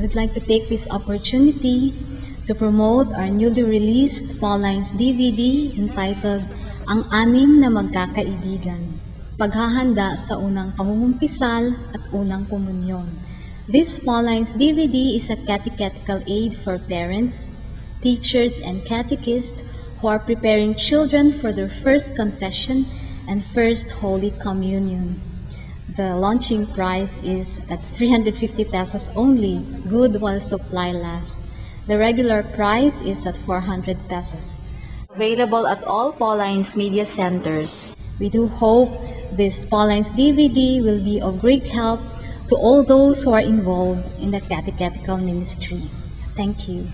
would like to take this opportunity to promote our newly released Paulines DVD entitled Ang Anim na Magkakaibigan. Paghahanda sa unang pangungumpisal at unang komunyon. This Paulines DVD is a catechetical aid for parents, teachers, and catechists who are preparing children for their first confession and first Holy Communion. The launching price is at 350 pesos only, good while supply lasts. The regular price is at 400 pesos. Available at all Paulines Media Centers. We do hope this Paulines DVD will be of great help to all those who are involved in the catechetical ministry. Thank you.